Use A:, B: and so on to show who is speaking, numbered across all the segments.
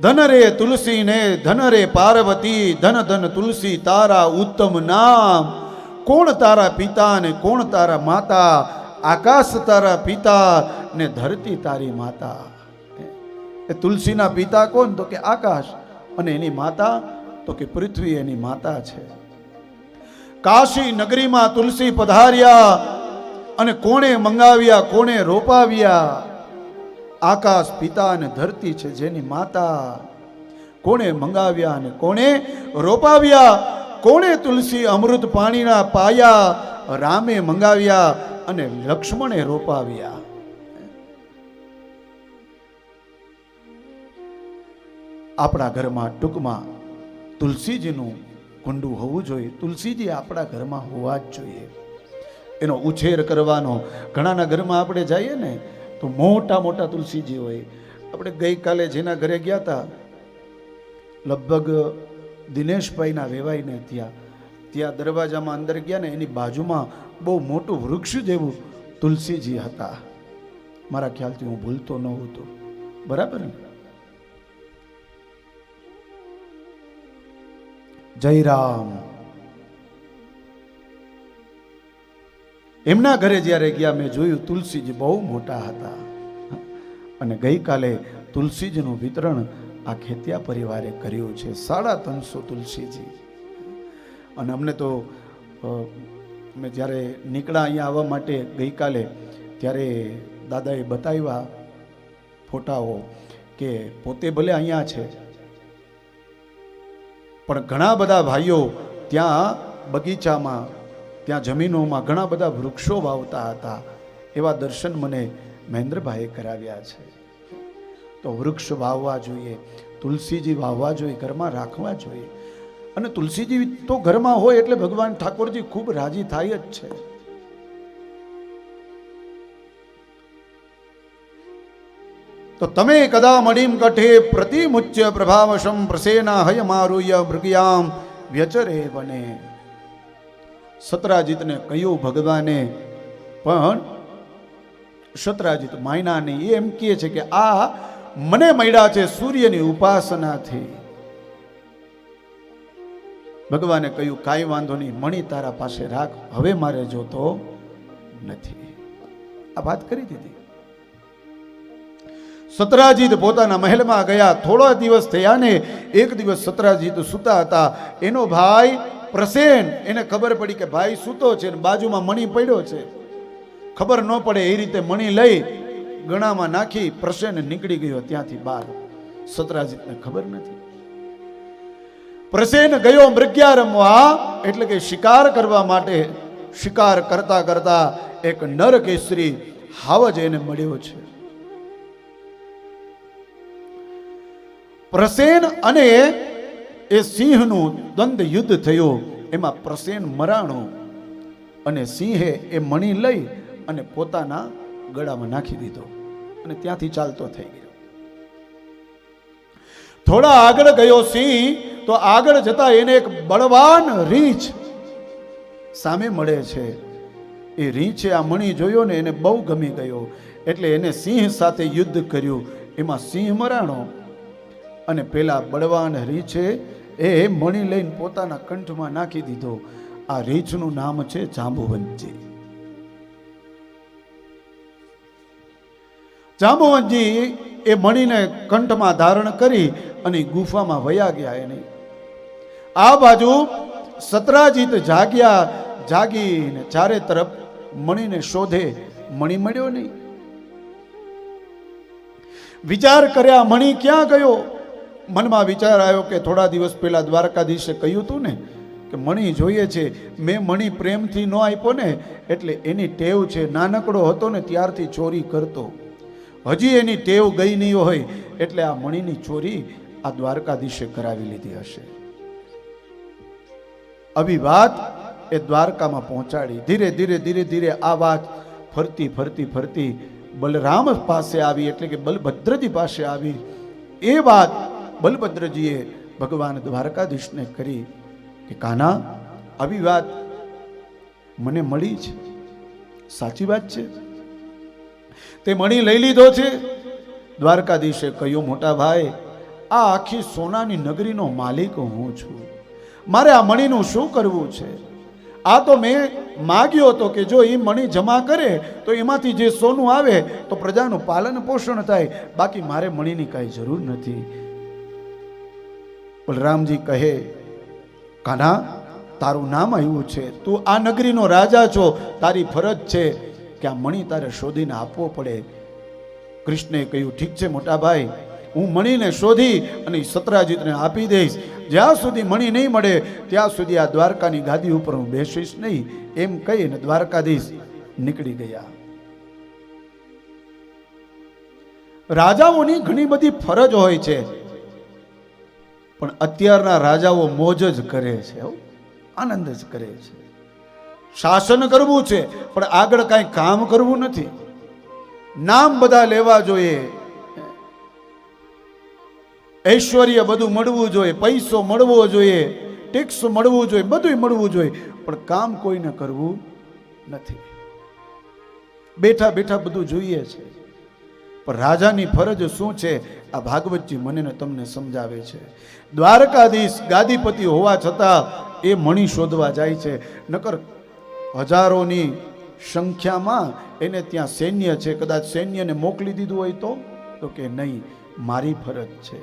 A: ધન રે તુલસી ને ધન રે પાર્વતી ધન ધન તુલસી તારા ઉત્તમ નામ કોણ તારા પિતા ને કોણ તારા માતા આકાશ તારા પિતા ને ધરતી તારી માતા એ તુલસીના પિતા કોણ તો કે આકાશ। અને એની માતા, તો કે પૃથ્વી એની માતા છે। કાશી નગરીમાં તુલસી પધાર્યા અને કોણે મંગાવ્યા, કોણે રોપાવ્યા? આકાશ પિતા અને ધરતી છે જેની માતા. કોણે મંગાવ્યા અને કોણે રોપાવ્યા? કોણે તુલસી અમૃત પાણીના પાયા? રામે મંગાવ્યા અને લક્ષ્મણે રોપાવ્યા. આપણા ઘરમાં ટૂંકમાં તુલસીજીનું કુંડું હોવું જોઈએ. તુલસીજી આપણા ઘરમાં હોવા જ જોઈએ. એનો ઉછેર કરવાનો. ઘણાના ઘરમાં આપણે જઈએ ને તો મોટા મોટા તુલસીજી હોય. આપણે ગઈકાલે જેના ઘરે ગયા હતા લગભગ દિનેશભાઈના વેવાઈને ત્યાં ત્યાં દરવાજામાં અંદર ગયા ને એની બાજુમાં બહુ મોટું વૃક્ષ જેવું તુલસીજી હતા. મારા ખ્યાલથી હું ભૂલતો ન હતો. બરાબર ને? જય રામ. એમના ઘરે જ્યારે ગયા, મેં જોયું તુલસીજી બહુ મોટા હતા. અને ગઈકાલે તુલસીજીનું વિતરણ આ ખેતિયા પરિવારે કર્યું છે. સાડા ત્રણસો તુલસીજી. અને અમને તો મેં જ્યારે નીકળ્યા અહીંયા આવવા માટે ગઈકાલે, ત્યારે દાદાએ બતાવ્યા ફોટાઓ કે પોતે ભલે અહીંયા છે, પણ ઘણા બધા ભાઈઓ ત્યાં બગીચામાં ત્યાં જમીનોમાં ઘણા બધા વૃક્ષો વાવતા હતા. એવા દર્શન મને મહેન્દ્રભાઈએ કરાવ્યા છે. તો વૃક્ષ વાવવા જોઈએ, તુલસીજી વાવવા જોઈએ, ઘરમાં રાખવા જોઈએ. અને તુલસીજી તો ઘરમાં હોય એટલે ભગવાન ઠાકોરજી ખૂબ રાજી થાય જ છે. તો તમે કદા મડીમ કઠે પ્રતિમુચ્ય પ્રભાવશમ પ્રસેના હય મારુય મૃગયામ વ્યચરે બને સતરાજીતને કહ્યું, ભગવાને, પણ સતરાજીત માયનાને એ એમ કહે છે કે આ મને મળ્યા છે સૂર્યની ઉપાસનાથી. ભગવાને કહ્યું, કાંઈ વાંધો નહીં, મણી તારા પાસે રાખ, હવે મારે જોતો નથી. આ વાત કરી દીધી. સતરાજીત પોતાના મહેલમાં ગયા, થોડા દિવસ થયા ને એક દિવસ સતરાજીત સૂતા હતા. એનો ભાઈ પ્રસેન, એને ખબર પડી કે ભાઈ સૂતો છે ને બાજુમાં મણી પડ્યો છે. ખબર ન પડે એ રીતે મણી લઈ ગણામાં નાખી પ્રસેન નીકળી ગયો ત્યાંથી બહાર. સતરાજીતને ખબર નથી. પ્રસેન ગયો મૃગ્યા રમવા એટલે કે શિકાર કરવા માટે. શિકાર કરતા કરતા એક નર કેસરી હાવજ એને મળ્યો છે. પ્રસેન અને એ સિંહનું દ્વંદ યુદ્ધ થયું, એમાં પ્રસેન મરાણો અને સિંહે એ મણી લઈ અને પોતાના ગળામાં નાખી દીધો અને ત્યાંથી ચાલતો થઈ ગયો. થોડા આગળ ગયો સિંહ, તો આગળ જતા એને એક બળવાન રીંછ સામે મળે છે. એ રીંછે આ મણી જોયો ને એને બહુ ગમી ગયો, એટલે એને સિંહ સાથે યુદ્ધ કર્યું. એમાં સિંહ મરાણો અને પેલા બળવાન રીંછે એ મણી લઈને પોતાના કંઠમાં નાખી દીધો. આ રીંછનું નામ છે જાંબુવંતજી જાંબુવંતજી એ મણીને કંઠમાં ધારણ કરી અને ગુફામાં વયા ગયા એને. આ બાજુ સતરાજીત જાગ્યા, જાગીને ચારે તરફ મણીને શોધે, મણી મળ્યો નહીં? વિચાર કર્યા, મણી ક્યાં ગયો? મનમાં વિચાર આવ્યો કે થોડા દિવસ પહેલાં દ્વારકાધીશે કહ્યું હતું ને કે મણી જોઈએ છે, મેં મણી પ્રેમથી ન આપ્યો ને, એટલે એની ટેવ છે, નાનકડો હતો ને ત્યારથી ચોરી કરતો. હજી એની ટેવ ગઈ નહીં હોય, એટલે આ મણીની ચોરી આ દ્વારકાધીશે કરાવી લીધી હશે. આવી વાત એ દ્વારકામાં પહોંચાડી. ધીરે ધીરે ધીરે ધીરે આ વાત ફરતી ફરતી ફરતી બલરામ પાસે આવી, એટલે કે બલભદ્રજી પાસે આવી. એ વાત બલભદ્રજીએ ભગવાન દ્વારકાધીશને કરી કે, કાના, આવી વાત મને મળી છે. સાચી વાત છે? તે મણી લઈ લીધો છે. દ્વારકાધીશે કહ્યું, મોટા ભાઈ, આ આખી સોનાની નગરીનો માલિક હું છું. મારે આ મણીનું શું કરવું છે? આ તો મેં માગ્યો હતો કે જો એ મણી જમા કરે, તો એમાંથી જે સોનું આવે, તો પ્રજાનું પાલન પોષણ થાય. બાકી મારે મણીની કાંઈ જરૂર નથી. બલરામજી કહે, કાના, તારું નામ આવ્યું છે. તું આ નગરીનો રાજા છો. તારી ફરજ છે કે આ મણી તારે શોધીને આપવો પડે. કૃષ્ણે કહ્યું, ઠીક છે મોટા ભાઈ, હું મણીને શોધી અને સતરાજીતને આપી દઈશ. જ્યાં સુધી મણી નહીં મળે, ત્યાં સુધી આ દ્વારકાની ગાદી ઉપર હું બેસીશ નહીં. એમ કહીને દ્વારકાધીશ નીકળી ગયા. રાજાઓની ઘણી બધી ફરજ હોય છે. પણ અત્યારના રાજાઓ મોજ જ કરે છે. આનંદ જ કરે છે. શાસન કરવું છે, પણ આગળ કાંઈ કામ કરવું નથી. નામ બધા લેવા જોઈએ. ઐશ્વર્ય બધું મળવું જોઈએ, પૈસો મળવો જોઈએ, ટેક્સ મળવું જોઈએ બધું મળવું જોઈએ, પણ કામ કોઈને કરવું નથી. બેઠા બેઠા બધું જોઈએ છે. પણ રાજાની ફરજ શું છે? આ ભાગવતજી મને તમને સમજાવે છે. દ્વારકાધીશ ગાદીપતિ હોવા છતાં એ મણી શોધવા જાય છે. નકર હજારોની સંખ્યામાં એને ત્યાં સૈન્ય છે. કદાચ સૈન્યને મોકલી દીધું હોય તો? તો કે નહીં, મારી ફરજ છે.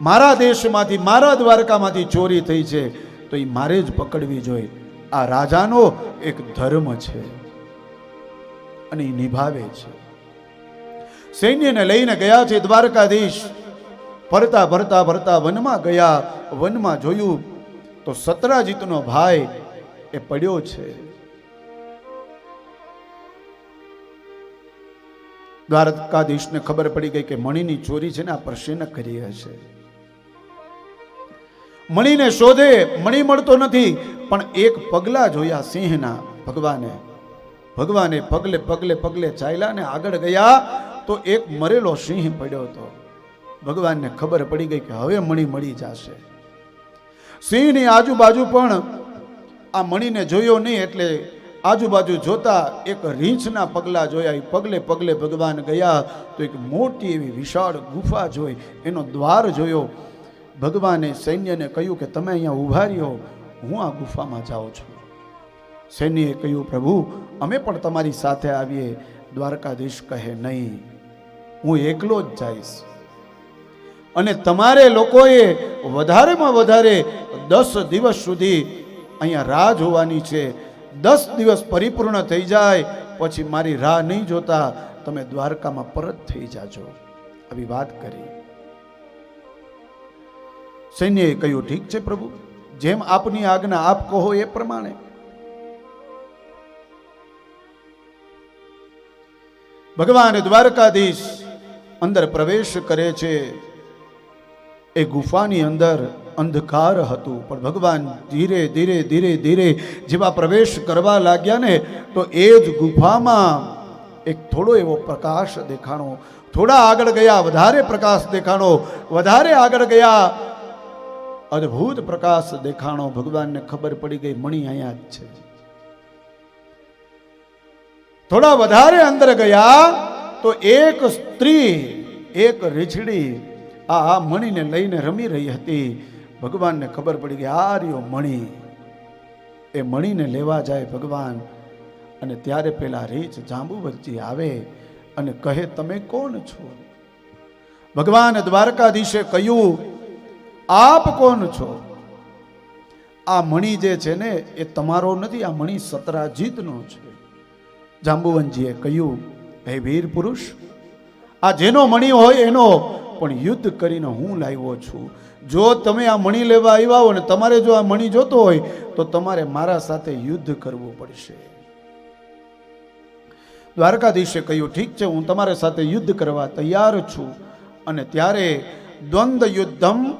A: મારા દેશમાંથી, મારા દ્વારકામાંથી ચોરી થઈ છે. તો એ મારે જ પકડવી જોઈએ. આ રાજાનો એક ધર્મ છે. અને નિભાવે છે. સૈન્યને લઈને ગયા છે દ્વારકાધીશ. ફરતા ફરતા ફરતા વનમાં ગયા, વનમાં જોયું તો સતરાજીતનો ભાઈ એ પડ્યો છે. દ્વારકાધીશને ખબર પડી ગઈ કે મણીની ચોરી છે ને આ પરસેને કરી હશે. મણીને શોધે, મણી મળતો નથી, પણ એક પગલા જોયા સિંહના ભગવાને. ભગવાને પગલે પગલે પગલે ચાલ્યા ને આગળ ગયા તો એક મરેલો સિંહ પડ્યો હતો. ભગવાનને ખબર પડી ગઈ કે હવે મણી મળી જશે. સિંહની આજુબાજુ પણ આ મણીને જોયો નહીં એટલે આજુબાજુ જોતા એક રીંછના પગલા જોયા. એ પગલે પગલે ભગવાન ગયા તો એક મોટી એવી વિશાળ ગુફા જોઈ. એનો દ્વાર જોયો. ભગવાને સૈન્યને કહ્યું કે તમે અહીંયા ઊભા રહ્યો. હું આ ગુફામાં જાઉં છું. સૈન્યએ કહ્યું, પ્રભુ અમે પણ તમારી સાથે આવીએ, દ્વારકાધીશ કહે, નહીં, હું એકલો જ જઈશ. અને તમારે લોકોએ વધારેમાં વધારે દસ દિવસ સુધી અહીંયા રાહ જોવાની છે. દસ દિવસ પરિપૂર્ણ થઈ જાય, પછી મારી રાહ નહીં જોતા, તમે દ્વારકામાં પરત થઈ જાજો. આવી વાત કરી. સૈન્યએ કહ્યું, ઠીક છે પ્રભુ, જેમ આપની આજ્ઞા આપ કહો એ પ્રમાણે. ભગવાન દ્વારકાધીશ અંદર પ્રવેશ કરે છે. એ ગુફાની અંદર અંધકાર હતું, પણ ભગવાન ધીરે ધીરે ધીરે ધીરે જેવા પ્રવેશ કરવા લાગ્યા ને, તો એ જ ગુફામાં એક થોડો એવો પ્રકાશ દેખાણો, થોડા આગળ ગયા, વધારે પ્રકાશ દેખાણો, વધારે આગળ ગયા. અદ્ભુત પ્રકાશ દેખાણો ભગવાનને ખબર પડી ગઈ, મણી અહીંયા જ છે. થોડા વધારે અંદર ગયા તો એક સ્ત્રી, એક રીછડી આ આ મણીને લઈને રમી રહી હતી. ભગવાનને ખબર પડી ગઈ આ રહ્યો મણી. એ મણીને લેવા જાય ભગવાન અને ત્યારે પેલા રીચ વચ્ચે આવે અને કહે, તમે કોણ છો? ભગવાન દ્વારકાધીશે કહ્યું, આપ કોણ છો? આ મણી જે છે ને, એ તમારો નથી, આ મણી સતરાજીતનો છે. જાંબુવનજીએ કહ્યું, હે વીર પુરુષ, આ જેનો મણી હોય એનો, પણ યુદ્ધ કરીને હું લાવ્યો છું. જો તમે આ મણી લેવા આવ્યા હો ને તમારે જો આ મણી જોતો હોય, તો તમારે મારા સાથે યુદ્ધ કરવું પડશે. દ્વારકાધીશે કહ્યું, ઠીક છે, હું તમારી સાથે યુદ્ધ કરવા તૈયાર છું. અને ત્યારે દ્વંદ યુદ્ધમ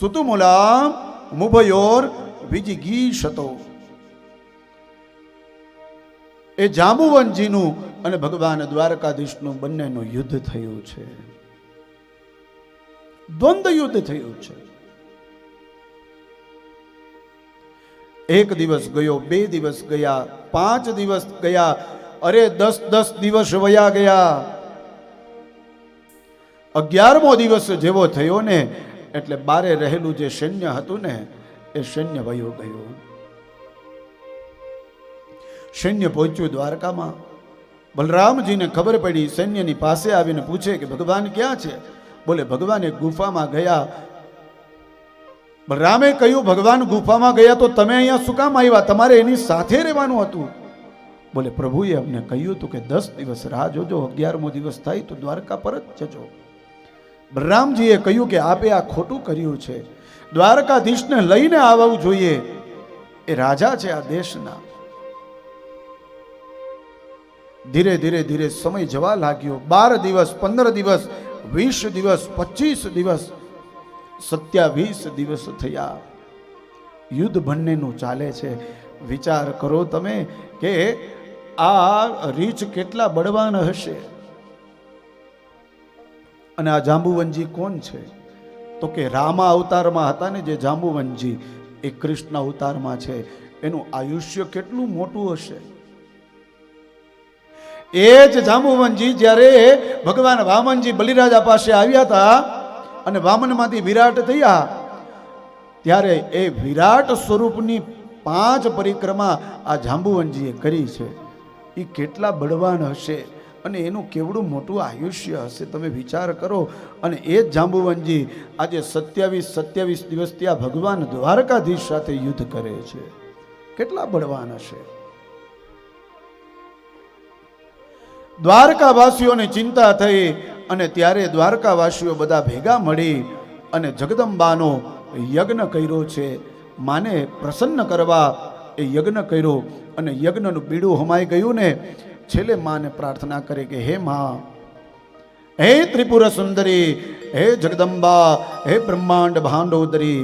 A: સુતુમુલા મુભયોર વિજિગીષતો એ જાંબુવનજીનું અને ભગવાન દ્વારકાધીશનું બંનેનું યુદ્ધ થયું છે. દ્વંદ યુદ્ધ થયું છે. એક દિવસ ગયો, બે દિવસ ગયા, પાંચ દિવસ ગયા, અરે દસ દસ દિવસ વયા ગયા. અગિયારમો દિવસ જેવો થયો ને, એટલે બારે રહેલું જે સૈન્ય હતું ને, એ સૈન્ય વયો ગયું. સૈન્ય પહોંચ્યું દ્વારકામાં. બલરામજીને ખબર પડી, સૈન્યની પાસે આવીને પૂછે કે, ભગવાન ક્યાં છે? બોલે, ભગવાન એક ગુફામાં ગયા. બલરામે કહ્યું, ભગવાન ગુફામાં ગયા તો તમે અહીંયા શું કામ આવ્યા? તમારે એની સાથે રહેવાનું હતું. બોલે, પ્રભુએ અમને કહ્યું હતું કે દસ દિવસ રાહ જોજો, અગિયારમો દિવસ થાય તો દ્વારકા પર જ જજો. બલરામજીએ કહ્યું કે, આપે આ ખોટું કર્યું છે. દ્વારકાધીશને લઈને આવવું જોઈએ. એ રાજા છે આ દેશના. ધીરે ધીરે ધીરે સમય જવા લાગ્યો. બાર દિવસ, પંદર દિવસ, વીસ દિવસ, પચીસ દિવસ, સત્યાવીસ દિવસ થયા. યુદ્ધ બંનેનું ચાલે છે. વિચાર કરો તમે કે આ રીચ કેટલા બળવાન હશે. અને આ જાંબુવનજી કોણ છે? તો કે રામા અવતારમાં હતા ને જે જાંબુવનજી એ કૃષ્ણ અવતારમાં છે. એનું આયુષ્ય કેટલું મોટું હશે? એ જ જાંબુવનજી જ્યારે ભગવાન વામનજી બલિરાજા પાસે આવ્યા હતા અને વામનમાંથી વિરાટ થયા, ત્યારે એ વિરાટ સ્વરૂપની પાંચ પરિક્રમા આ જાંબુવનજીએ કરી છે. એ કેટલા બળવાન હશે અને એનું કેવડું મોટું આયુષ્ય હશે તમે વિચાર કરો. અને એ જ જાંબુવનજી આજે સત્યાવીસ સત્યાવીસ દિવસ ત્યાં ભગવાન દ્વારકાધીશ સાથે યુદ્ધ કરે છે. કેટલા બળવાન હશે. દ્વારકાવાસીઓને ચિંતા થઈ અને ત્યારે દ્વારકાવાસીઓ બધા ભેગા મળી અને જગદંબાનો યજ્ઞ કર્યો છે. માને પ્રસન્ન કરવા એ યજ્ઞ કર્યો અને યજ્ઞનું બીડું હમાઈ ગયું ને છેલ્લે માને પ્રાર્થના કરી કે હે મા, હે ત્રિપુર સુંદરી, હે જગદંબા, હે બ્રહ્માંડ ભાંડોદરી,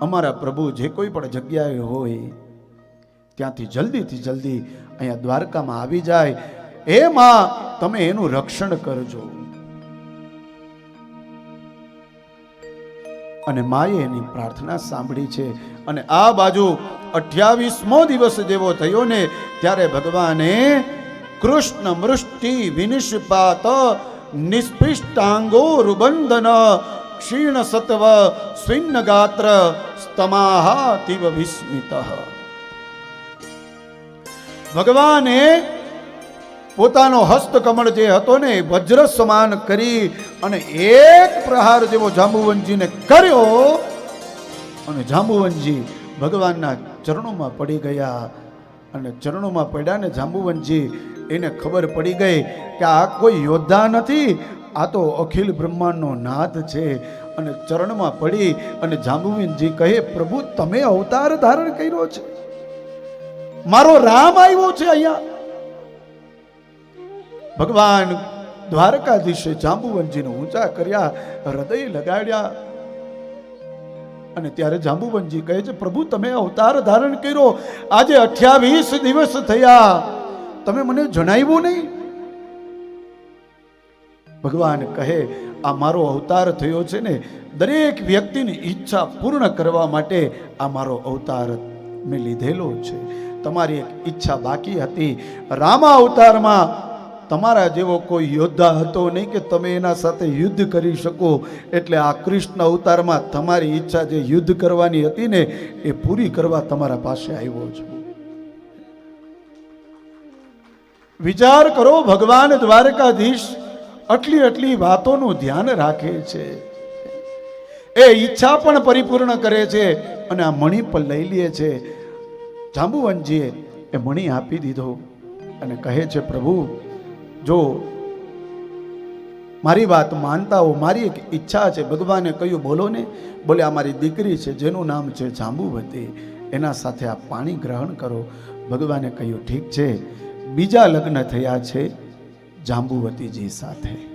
A: અમારા પ્રભુ જે કોઈ પણ જગ્યાએ હોય, ત્યાંથી જલ્દીથી જલ્દી અહીંયા દ્વારકામાં આવી જાય એ માં તમે એનું રક્ષણ કરજો. અને માએ એની પ્રાર્થના સાંભળી છે. અને આ બાજુ અઠ્યાવીસમો દિવસ જેવો થયો ને, ત્યારે ભગવાને કૃષ્ણ મૃષ્ટિ વિનિષ્પાત નિસ્પૃષ્ટાંગો રૂબંધન ક્ષીણ સત્વ સ્વિન્ન ગાત્ર સ્તમાહાતિવ વિસ્મિત. ભગવાને પોતાનો હસ્તકમળ જે હતો ને વજ્ર સમાન કરી અને એક પ્રહાર જેવો જાંબુવનજીને કર્યો અને જાંબુવનજી ભગવાનના ચરણોમાં પડી ગયા. અને ચરણોમાં પડ્યા ને જાંબુવનજી એને ખબર પડી ગઈ કે આ કોઈ યોદ્ધા નથી, આ તો અખિલ બ્રહ્માંડનો નાથ છે. અને ચરણમાં પડી અને જાંબુવનજી કહે, પ્રભુ, તમે અવતાર ધારણ કર્યો છે. મારો રામ આવ્યો છે અહીંયા. ભગવાન દ્વારકાધીશે જાંબુવનજીને ઊંચા કર્યા, હૃદય લગાડ્યા. અને ત્યારે જાંબુવનજી કહે છે, પ્રભુ, તમે અવતાર ધારણ કર્યો. આજે અઠ્યાવીસ દિવસ થયા. તમે મને જણાવ્યું નહીં? ભગવાન કહે, આ મારો અવતાર થયો છે ને, દરેક વ્યક્તિની ઈચ્છા પૂર્ણ કરવા માટે આ મારો અવતાર મેં લીધેલો છે. તમારી એક ઈચ્છા બાકી હતી. રામા અવતારમાં તમારા જેવો કોઈ યોદ્ધા હતો નહીં કે તમે એના સાથે યુદ્ધ કરી શકો. એટલે આ કૃષ્ણ અવતારમાં તમારી ઈચ્છા જે યુદ્ધ કરવાની હતી ને, એ પૂરી કરવા તમારા પાસે આવ્યો છું. વિચાર કરો, ભગવાન દ્વારકાધીશ આટલી આટલી વાતોનું ધ્યાન રાખે છે. એ ઈચ્છા પણ પરિપૂર્ણ કરે છે અને આ મણિ પણ લઈ લે છે. જાંબુવનજીએ એ મણી આપી દીધો અને કહે છે, પ્રભુ જો મારી વાત માનતા હો, મારી એક ઈચ્છા છે. ભગવાને કહ્યું, બોલો ને. બોલે, આ મારી દીકરી છે, જેનું નામ છે જાંબુવતી. એના સાથે આ પાણી ગ્રહણ કરો. ભગવાને કહ્યું, ઠીક છે. બીજા લગ્ન થયા છે જાંબુવતીજી સાથે.